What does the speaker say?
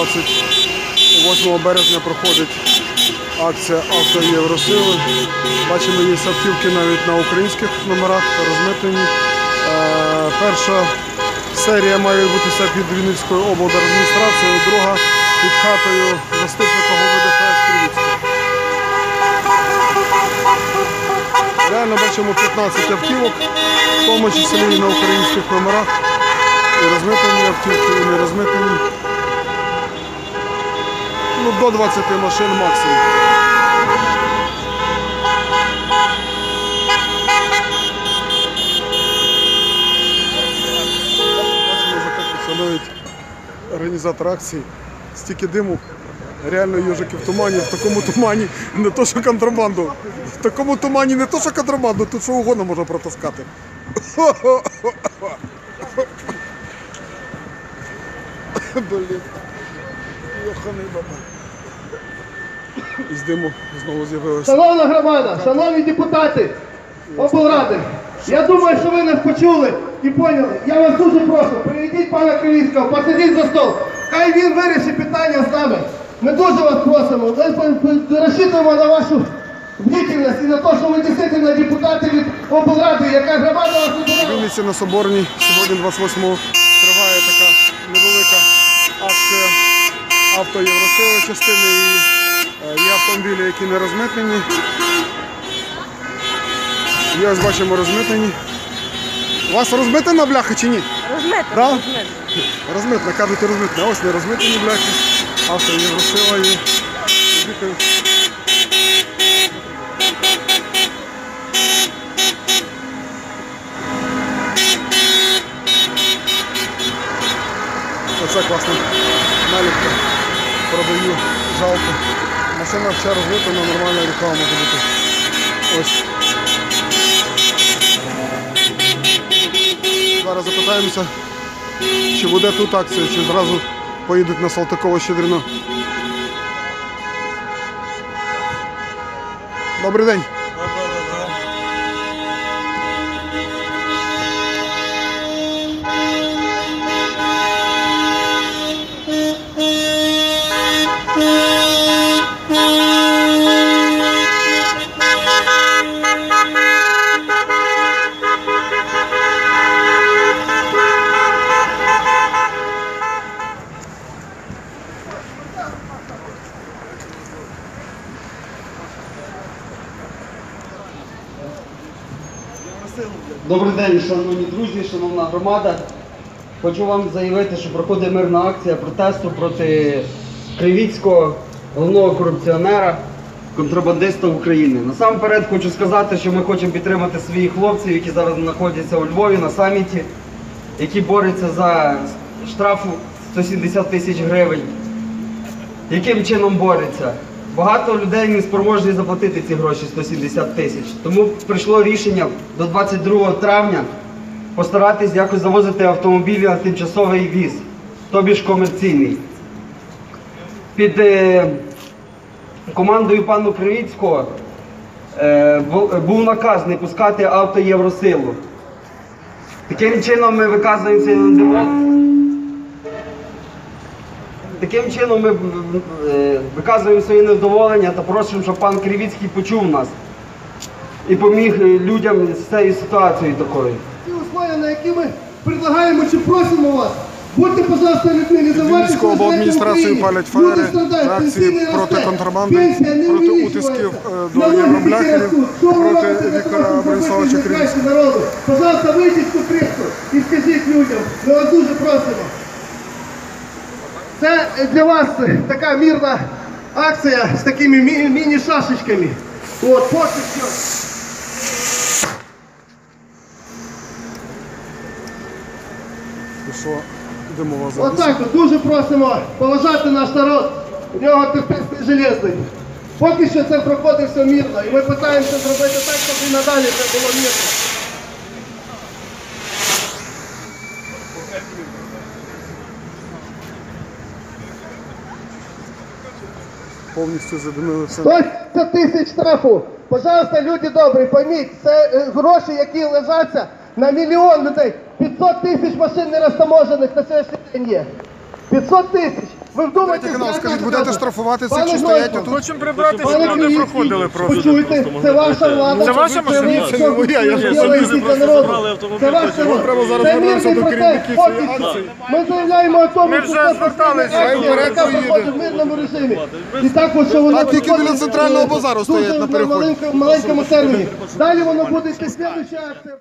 28 березня проходить акція Авто Євросили. Бачимо, є автівки навіть на українських номерах розмитнені. Е, Перша серія має відбутися під Вінницькою облдержадміністрацією, друга під хатою заступника голови ДФС Кривіцького. Реально бачимо 15 автівок, в тому числі і на українських номерах. І розмитнені автівки, і не розмитнені. Ну, до 20 машин максимум. Бачимо, закатується навіть організатор акції. Стільки диму. Реально їжики в тумані, в такому тумані не то, що контрабанду. В такому тумані не то, що контрабанду, тут що угодно можна протаскати. Блін. Йоханий баба. Із диму знову з'явилося. Шановна громада, шановні депутати облради, я думаю, що ви нас почули і поняли. Я вас дуже прошу, приведіть пана Кривіцького, посадіть за стол. Хай він вирішить питання з нами. Ми дуже вас просимо. Ми розчитуємо на вашу бдительність і на те, що ви дійсно депутати від облради, яка громада вас вибирала. Вінниці на Соборній сьогодні 28-го триває така невелика акція авто Євросили частини і е, є автомобілі, які не розмитнені. Є, ось бачимо, розмитнені. У вас розмитнена бляха чи ні? Розмитно, Да? розмитно. Розмитна, кажуть, розмитна. Ось не розмитнені бляхи. Авто Євросила і. Оце класна наліпка. Продаю, жалко. Машина вчора розлитана, нормальна реклама може бути. Ось. Зараз запитаємося, чи буде тут акція, чи зразу поїдуть на Салтиково-Щедрино. Добрий день. Добрий день, шановні друзі, шановна громада. Хочу вам заявити, що проходить мирна акція протесту проти Кривіцького головного корупціонера, контрабандиста України. Насамперед хочу сказати, що ми хочемо підтримати своїх хлопців, які зараз знаходяться у Львові на саміті, які борються за штрафу 170 тисяч гривень. Яким чином борються? Багато людей не спроможні заплатити ці гроші 170 тисяч. Тому прийшло рішення до 22 травня постаратись якось завозити автомобілі на тимчасовий віз, тобі ж комерційний. Під е, командою пану Кривіцького е, був наказ не пускати авто Євросилу. Таким чином ми виказуємо цей Таким чином ми е, виказуємо своє невдоволення та просимо, щоб пан Кривіцький почув нас і поміг е, людям з цією ситуацією такою. Ті условия, на які ми предлагаємо чи просимо вас. Будьте, пожалуйста, людьми, не давайте, Вінницьку що ви обладміністрацію палять Україні. фаєри, Люди страдають, реакції пенсійний проти контрабанди, пенсія не проти утисків, е, до євробляхерів, проти Віктора Борисовича Кривіцького. Пожалуйста, вийдіть в критку і скажіть людям, ми вас дуже просимо. Це для вас така мирна акція з такими мі- міні-шашечками. От, димова завіса. Отак от дуже просимо поважати наш народ. У нього терпець железний. Поки що це проходить все мирно. І ми намагаємося зробити так, щоб і надалі це було мирно. Повністю задимили все. 100 тисяч штрафу. Пожалуйста, люди добрі, пойміть, це е, гроші, які лежаться на мільйон людей. 500 тисяч машин нерозтаможених на сьогоднішній день є. 500 тисяч. Ви вдумайте, канал, скажіть, це будете штрафувати Пане що стоять тут? Хочемо прибрати, щоб люди проходили просто. почуйте, це ваша влада. Це ваша машина? Це не моя, я ж Це собі забрали автомобіль, Це ваш народ. треба зараз Це мирний до протест, керівників цієї акції. Ми заявляємо о тому, Ми що вже це зверталися яка проходить в мирному режимі. І так от, що воно Так, тільки біля центрального базару стоять на переході. маленькому- маленькому терміні. Далі воно буде слідуюча акція.